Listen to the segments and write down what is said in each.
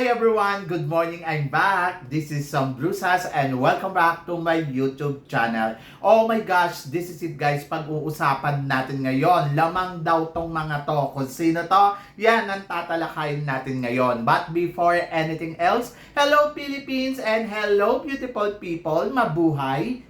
Hi everyone! Good morning! I'm back! This is Sam Brusas and welcome back to my YouTube channel. Oh my gosh! This is it guys. Pag-uusapan natin ngayon. Lamang daw tong mga to. Kung sino to, yan ang tatalakayin natin ngayon. But before anything else, hello Philippines and hello beautiful people! Mabuhay!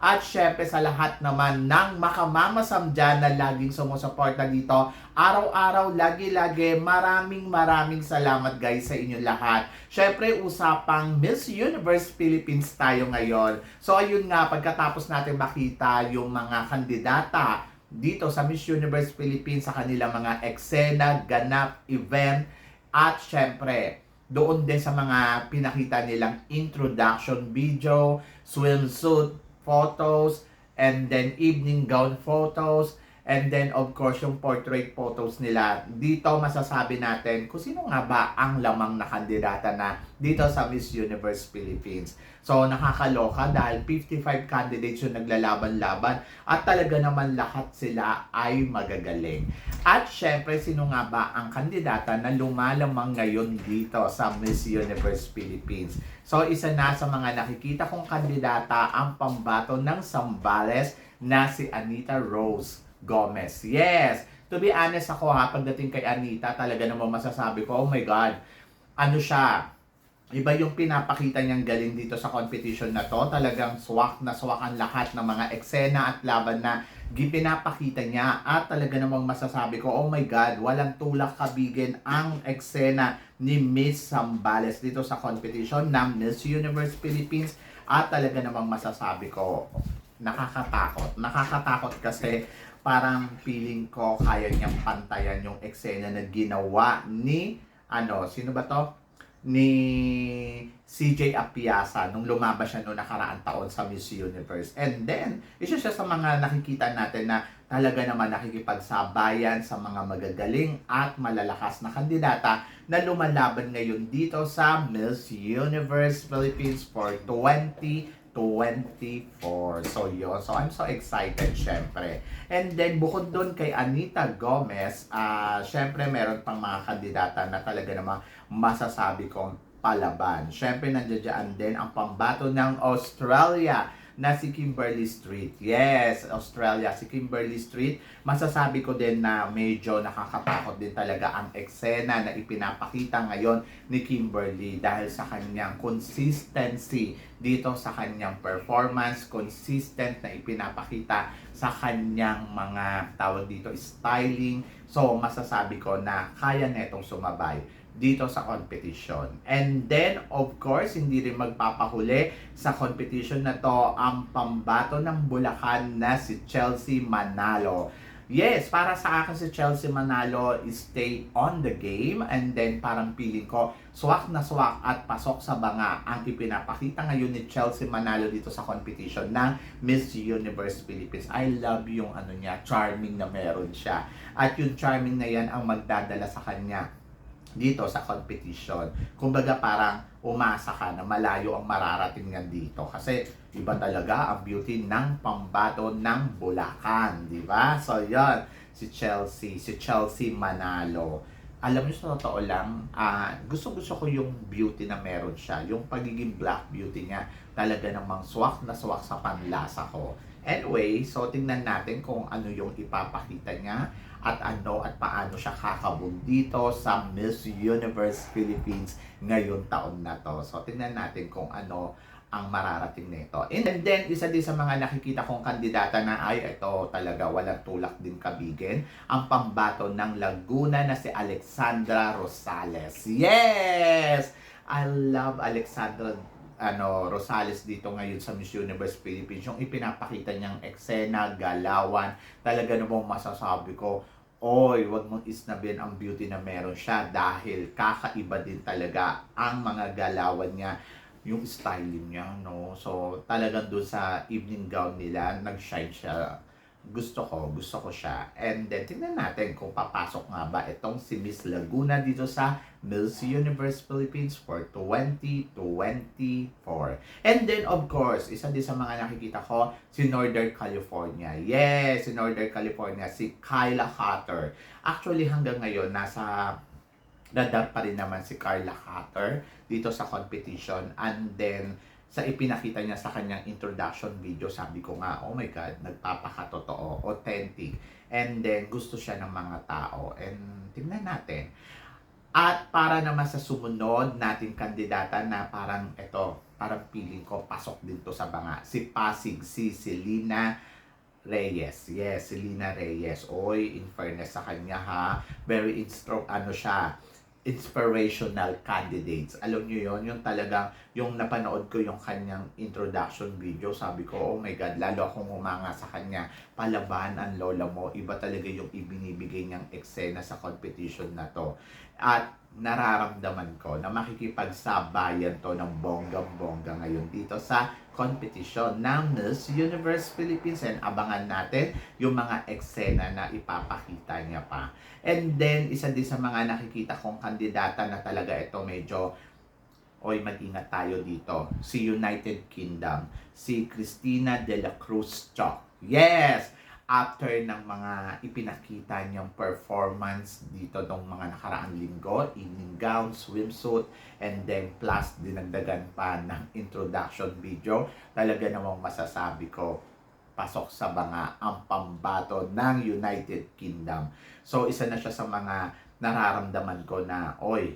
At syempre sa lahat naman ng makamamasam na laging sumusuporta dito. Araw-araw, lagi-lagi, maraming maraming salamat guys sa inyo lahat. Syempre usapang Miss Universe Philippines tayo ngayon. So ayun nga, pagkatapos natin makita yung mga kandidata dito sa Miss Universe Philippines sa kanilang mga eksena, ganap, event, at syempre, doon din sa mga pinakita nilang introduction video, swimsuit photos, and then evening gown photos, and then of course yung portrait photos nila. Dito masasabi natin kung sino nga ba ang lamang na kandidata na dito sa Miss Universe Philippines. So nakakaloka dahil 55 candidates yung naglalaban-laban at talaga naman lahat sila ay magagaling. At syempre sino nga ba ang kandidata na lumalamang ngayon dito sa Miss Universe Philippines? So isa na sa mga nakikita kong kandidata ang pambato ng Sambales na si Anita Rose Gomez. Yes! To be honest ako ha, pagdating kay Anita, talaga naman masasabi ko, oh my God, ano siya, iba yung pinapakita niyang galing dito sa competition na to. Talagang swak na swak ang lahat ng mga eksena at laban na pinapakita niya. At talaga namang masasabi ko, oh my God, walang tulak kabigin ang eksena ni Miss Sambales dito sa competition ng Miss Universe Philippines. At talaga namang masasabi ko, nakakatakot. Nakakatakot kasi parang feeling ko kaya niyang pantayan yung eksena na ginawa ni ano, sino ba to? Ni CJ Apiasa nung lumabas siya noong nakaraang taon sa Miss Universe. And then, isa siya sa mga nakikita natin na talaga naman nakikipagsabayan sa mga magagaling at malalakas na kandidata na lumalaban ngayon dito sa Miss Universe Philippines for 20 24. So, yun. So, I'm so excited, syempre. And then, bukod doon kay Anita Gomez, uh, syempre, meron pang mga kandidata na talaga namang masasabi kong palaban. Syempre, nandiyan din ang pambato ng Australia na si Kimberly Street. Yes, Australia, si Kimberly Street. Masasabi ko din na medyo nakakatakot din talaga ang eksena na ipinapakita ngayon ni Kimberly dahil sa kanyang consistency dito sa kanyang performance, consistent na ipinapakita sa kanyang mga tawag dito styling. So, masasabi ko na kaya netong sumabay dito sa competition. And then, of course, hindi rin magpapahuli sa competition na to ang pambato ng Bulacan na si Chelsea Manalo. Yes, para sa akin si Chelsea Manalo stay on the game and then parang feeling ko swak na swak at pasok sa banga ang ipinapakita ngayon ni Chelsea Manalo dito sa competition ng Miss Universe Philippines. I love yung ano niya, charming na meron siya. At yung charming na yan ang magdadala sa kanya dito sa competition. Kumbaga parang umasa ka na malayo ang mararating nga dito. Kasi iba talaga ang beauty ng pambato ng Bulacan, di ba? So yon si Chelsea, si Chelsea Manalo. Alam niyo sa totoo lang, uh, gusto-gusto ko yung beauty na meron siya. Yung pagiging black beauty niya, talaga namang swak na swak sa panlasa ko. Anyway, so tingnan natin kung ano yung ipapakita niya at ano at paano siya kakabog dito sa Miss Universe Philippines ngayon taon na to. So tingnan natin kung ano ang mararating nito. And then, isa din sa mga nakikita kong kandidata na ay ito talaga walang tulak din kabigin, ang pambato ng Laguna na si Alexandra Rosales. Yes! I love Alexandra ano Rosales dito ngayon sa Miss Universe Philippines yung ipinapakita niyang eksena, galawan, talaga namang masasabi ko oy, wag mong isnabin ang beauty na meron siya dahil kakaiba din talaga ang mga galawan niya yung styling niya, no? So, talagang doon sa evening gown nila, nag-shine siya gusto ko, gusto ko siya. And then, tingnan natin kung papasok nga ba itong si Miss Laguna dito sa Miss Universe Philippines for 2024. And then, of course, isa din sa mga nakikita ko, si Northern California. Yes, si Northern California, si Kyla Hatter. Actually, hanggang ngayon, nasa dadar pa rin naman si Carla Hatter dito sa competition. And then, sa ipinakita niya sa kanyang introduction video, sabi ko nga, oh my God, nagpapakatotoo, authentic. And then, gusto siya ng mga tao. And tingnan natin. At para naman sa sumunod nating kandidata na parang ito, parang feeling ko, pasok din to sa banga. Si Pasig, si Selena Reyes. Yes, Selena Reyes. Oy, in fairness sa kanya ha, very instro, ano siya, inspirational candidates. Alam niyo yon yung talagang, yung napanood ko yung kanyang introduction video, sabi ko, oh my God, lalo akong umanga sa kanya. Palaban ang lola mo, iba talaga yung ibinibigay niyang eksena sa competition na to. At nararamdaman ko na makikipagsabayan to ng bonggang-bongga ngayon dito sa competition ng Miss Universe Philippines and abangan natin yung mga eksena na ipapakita niya pa. And then, isa din sa mga nakikita kong kandidata na talaga ito medyo oy mag-ingat tayo dito. Si United Kingdom, si Christina de la Cruz Choc. Yes! After ng mga ipinakita niyang performance dito ng mga nakaraang linggo, evening gown, swimsuit, and then plus dinagdagan pa ng introduction video, talaga namang masasabi ko, pasok sa banga ang pambato ng United Kingdom. So, isa na siya sa mga nararamdaman ko na, oy,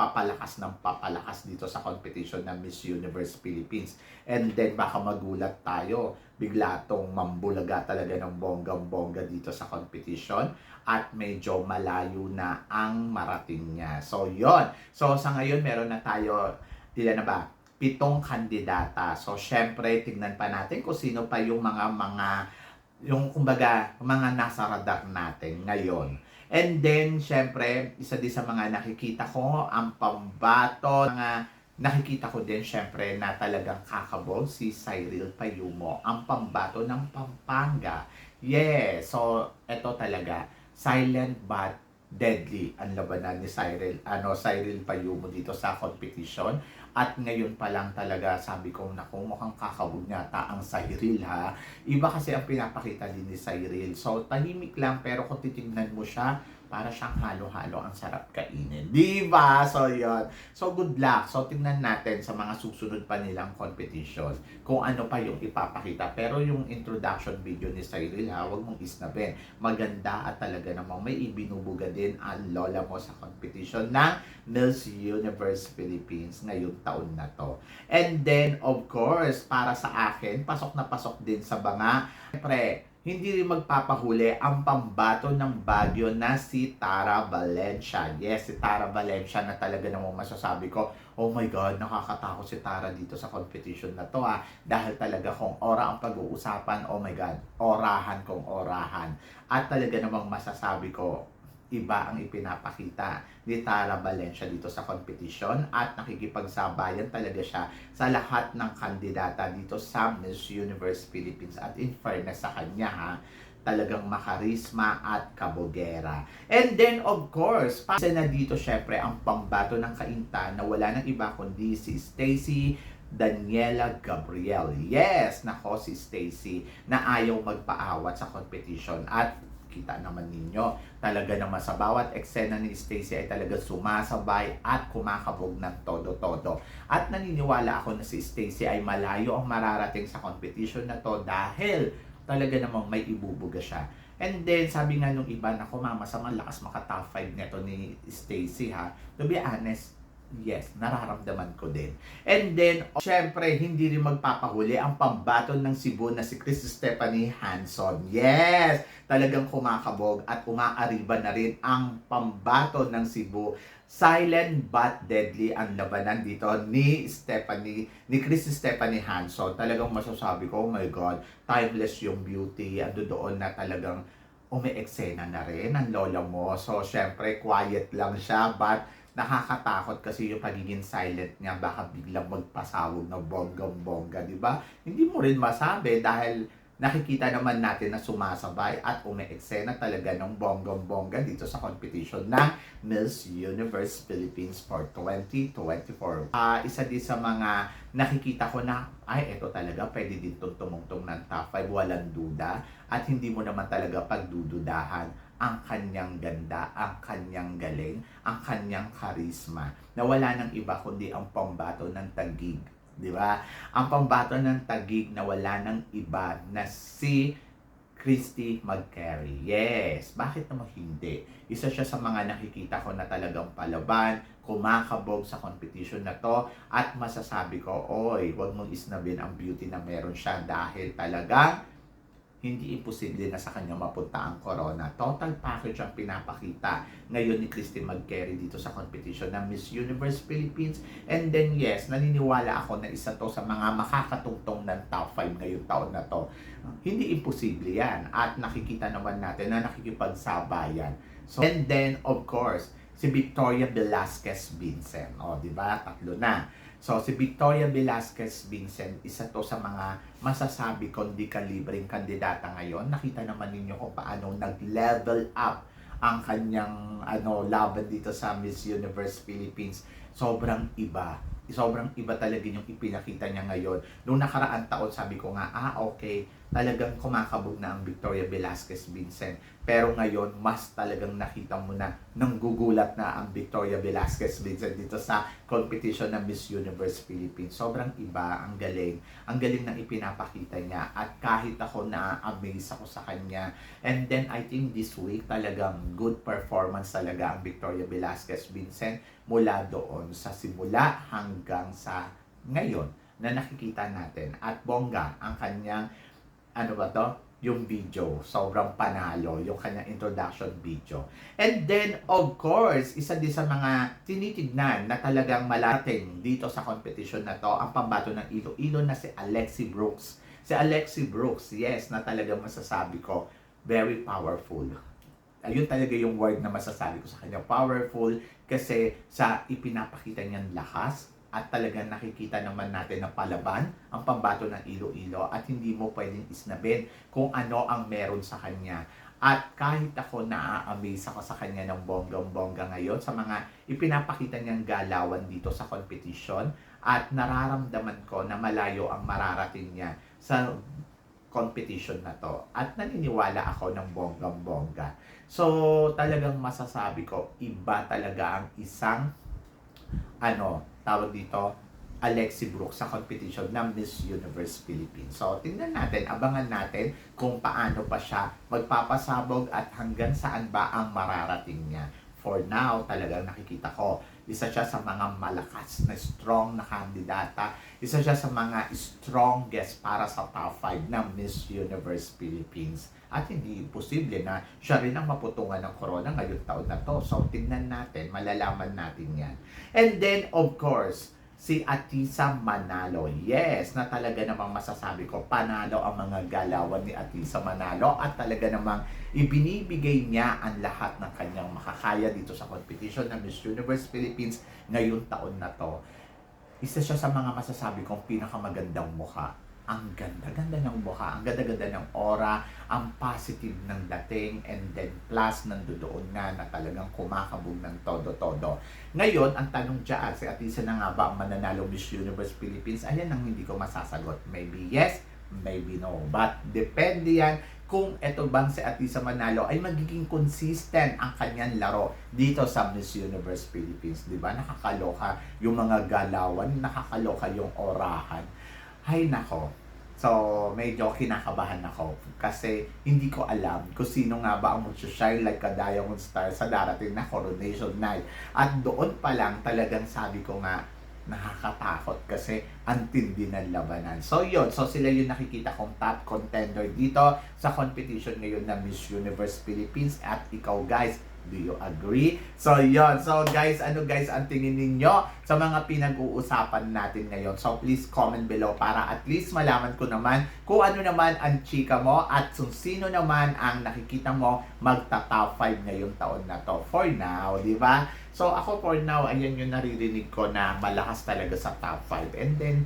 papalakas ng papalakas dito sa competition ng Miss Universe Philippines. And then baka magulat tayo, bigla tong mambulaga talaga ng bonggang-bongga dito sa competition at medyo malayo na ang marating niya. So, yon So, sa ngayon, meron na tayo, ilan na ba? Pitong kandidata. So, syempre, tignan pa natin kung sino pa yung mga mga yung kumbaga, mga nasa radar natin ngayon. And then, syempre, isa din sa mga nakikita ko, ang pambato, mga nakikita ko din, syempre, na talagang kakabog, si Cyril Payumo, ang pambato ng Pampanga. Yes, so, eto talaga, silent but deadly ang labanan ni Cyril, ano, Cyril Payumo dito sa competition. At ngayon pa lang talaga, sabi ko, naku, mukhang kakabog yata ang Cyril ha. Iba kasi ang pinapakita din ni Cyril. So, tahimik lang, pero kung titignan mo siya, para siyang halo-halo ang sarap kainin. Di ba? So, yun. So, good luck. So, tingnan natin sa mga susunod pa nilang competition kung ano pa yung ipapakita. Pero yung introduction video ni Cyril, ha, huwag mong isnapin. Maganda at talaga namang may ibinubuga din ang lola mo sa competition ng Miss Universe Philippines ngayong taon na to. And then, of course, para sa akin, pasok na pasok din sa banga. Siyempre, hindi rin magpapahuli ang pambato ng Baguio na si Tara Valencia. Yes, si Tara Valencia na talaga namang masasabi ko, oh my God, nakakatakot si Tara dito sa competition na to ah. Dahil talaga kung ora ang pag-uusapan, oh my God, orahan kong orahan. At talaga namang masasabi ko, iba ang ipinapakita ni Tara Valencia dito sa competition at nakikipagsabayan talaga siya sa lahat ng kandidata dito sa Miss Universe Philippines at in fairness sa kanya ha talagang makarisma at kabogera. And then, of course, pa na dito syempre ang pambato ng kainta na wala nang iba kundi si Stacy Daniela Gabriel. Yes, nako si Stacy na ayaw magpaawat sa competition at kita naman ninyo. Talaga naman sa bawat eksena ni Stacy ay talaga sumasabay at kumakabog ng todo-todo. At naniniwala ako na si Stacy ay malayo ang mararating sa competition na to dahil talaga namang may ibubuga siya. And then, sabi nga nung iba, na mama, sa lakas maka top 5 neto ni Stacy ha. To be honest, yes, nararamdaman ko din. And then, syempre, hindi rin magpapahuli ang pambaton ng Cebu na si Chris Stephanie Hanson. Yes! Talagang kumakabog at umaariba na rin ang pambaton ng Cebu. Silent but deadly ang labanan dito ni Stephanie, ni Chris Stephanie Hanson. Talagang masasabi ko, oh my God, timeless yung beauty. Ando doon na talagang umi-eksena na rin ang lola mo. So, syempre, quiet lang siya, but nakakatakot kasi yung pagiging silent niya baka biglang magpasawag na bonggang-bongga, di ba? Hindi mo rin masabi dahil nakikita naman natin na sumasabay at umeeksena talaga ng bonggong-bongga dito sa competition ng Miss Universe Philippines for 2024. Ah, isa din sa mga nakikita ko na, ay, ito talaga, pwede din itong tumungtong ng top 5, walang duda. At hindi mo naman talaga pagdududahan ang kanyang ganda, ang kanyang galing, ang kanyang karisma, na wala nang iba kundi ang pambato ng tagig. Di ba? Ang pambato ng tagig na wala nang iba na si Christy McCary. Yes, bakit naman hindi? Isa siya sa mga nakikita ko na talagang palaban, kumakabog sa competition na to at masasabi ko, oy, wag mong isnabin ang beauty na meron siya dahil talagang hindi imposible na sa kanya mapunta ang corona. Total package ang pinapakita ngayon ni Christine McCary dito sa competition ng Miss Universe Philippines. And then yes, naniniwala ako na isa to sa mga makakatungtong ng top 5 ngayong taon na to. Hindi imposible yan. At nakikita naman natin na nakikipagsabayan. So, and then, of course, si Victoria Velasquez Vincent. O, di ba? Tatlo na. So, si Victoria Velasquez Vincent, isa to sa mga masasabi kong di kalibreng kandidata ngayon. Nakita naman ninyo kung paano nag-level up ang kanyang ano laban dito sa Miss Universe Philippines. Sobrang iba. Sobrang iba talaga yung ipinakita niya ngayon. Noong nakaraan taon, sabi ko nga, ah, okay, talagang kumakabog na ang Victoria Velasquez Vincent. Pero ngayon, mas talagang nakita mo na nanggugulat na ang Victoria Velasquez Vincent dito sa competition ng Miss Universe Philippines. Sobrang iba, ang galing. Ang galing ng ipinapakita niya. At kahit ako na-amaze ako sa kanya. And then, I think this week talagang good performance talaga ang Victoria Velasquez Vincent mula doon sa simula hanggang sa ngayon na nakikita natin. At bongga ang kanyang ano ba to? Yung video. Sobrang panalo. Yung kanyang introduction video. And then, of course, isa din sa mga tinitignan na talagang malating dito sa competition na to, ang pambato ng Iloilo na si Alexi Brooks. Si Alexi Brooks, yes, na talagang masasabi ko, very powerful. Ayun talaga yung word na masasabi ko sa kanya. Powerful kasi sa ipinapakita niyang lakas, at talagang nakikita naman natin na palaban ang pambato ng Iloilo at hindi mo pwedeng isnabin kung ano ang meron sa kanya. At kahit ako na-amaze ako sa kanya ng bonggang-bongga ngayon sa mga ipinapakita niyang galawan dito sa competition at nararamdaman ko na malayo ang mararating niya sa competition na to. At naniniwala ako ng bonggang-bongga. So, talagang masasabi ko, iba talaga ang isang ano, tawag dito, Alexi Brooks sa competition ng Miss Universe Philippines. So, tingnan natin, abangan natin kung paano pa siya magpapasabog at hanggang saan ba ang mararating niya. For now, talagang nakikita ko, isa siya sa mga malakas na strong na kandidata. Isa siya sa mga strongest para sa top 5 ng Miss Universe Philippines. At hindi posible na siya rin ang maputungan ng corona ngayong taon na to. So, tingnan natin, malalaman natin yan. And then, of course, si Atisa Manalo. Yes, na talaga namang masasabi ko, panalo ang mga galawan ni Atisa Manalo at talaga namang ibinibigay niya ang lahat ng kanyang makakaya dito sa competition ng Miss Universe Philippines ngayong taon na to. Isa siya sa mga masasabi kong pinakamagandang mukha ang ganda-ganda ng mukha, ang ganda-ganda ng aura, ang positive ng dating, and then plus nandoon nga na talagang kumakabog ng todo-todo. Ngayon, ang tanong dyan, si Atisa na nga ba ang mananalo Miss Universe Philippines? Ayan ang hindi ko masasagot. Maybe yes, maybe no. But depende yan kung eto bang si Atisa Manalo ay magiging consistent ang kanyang laro dito sa Miss Universe Philippines. Di ba? Nakakaloka yung mga galawan, nakakaloka yung orahan. Hay nako, So, medyo kinakabahan ako kasi hindi ko alam kung sino nga ba ang mag-shine like a diamond star sa darating na coronation night. At doon pa lang talagang sabi ko nga, nakakatakot kasi ang tindi ng labanan. So yun, so sila yung nakikita kong top contender dito sa competition ngayon na Miss Universe Philippines at ikaw guys, Do you agree? So, yon So, guys, ano guys ang tingin ninyo sa mga pinag-uusapan natin ngayon? So, please comment below para at least malaman ko naman kung ano naman ang chika mo at kung sino naman ang nakikita mo magta-top 5 ngayong taon na to. For now, di ba? So, ako for now, ayan yung naririnig ko na malakas talaga sa top 5. And then,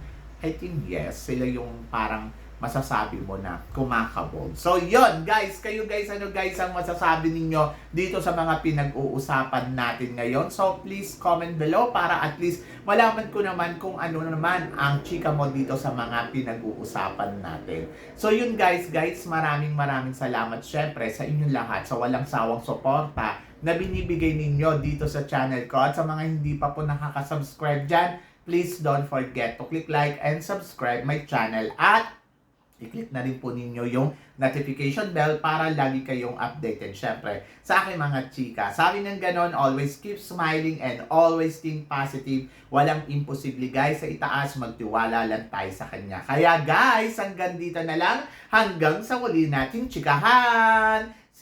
I think yes, sila yung parang masasabi mo na kumakabog. So, yon guys. Kayo guys, ano guys ang masasabi ninyo dito sa mga pinag-uusapan natin ngayon? So, please comment below para at least malaman ko naman kung ano naman ang chika mo dito sa mga pinag-uusapan natin. So, yun guys, guys, maraming maraming salamat syempre sa inyong lahat sa walang sawang suporta na binibigay ninyo dito sa channel ko. At sa mga hindi pa po nakaka-subscribe dyan, please don't forget to click like and subscribe my channel at i-click na rin po ninyo yung notification bell para lagi kayong updated. Syempre, sa aking mga chika. Sabi ng ganon, always keep smiling and always think positive. Walang imposible guys sa itaas, magtiwala lang tayo sa kanya. Kaya guys, hanggang dito na lang. Hanggang sa muli nating chikahan.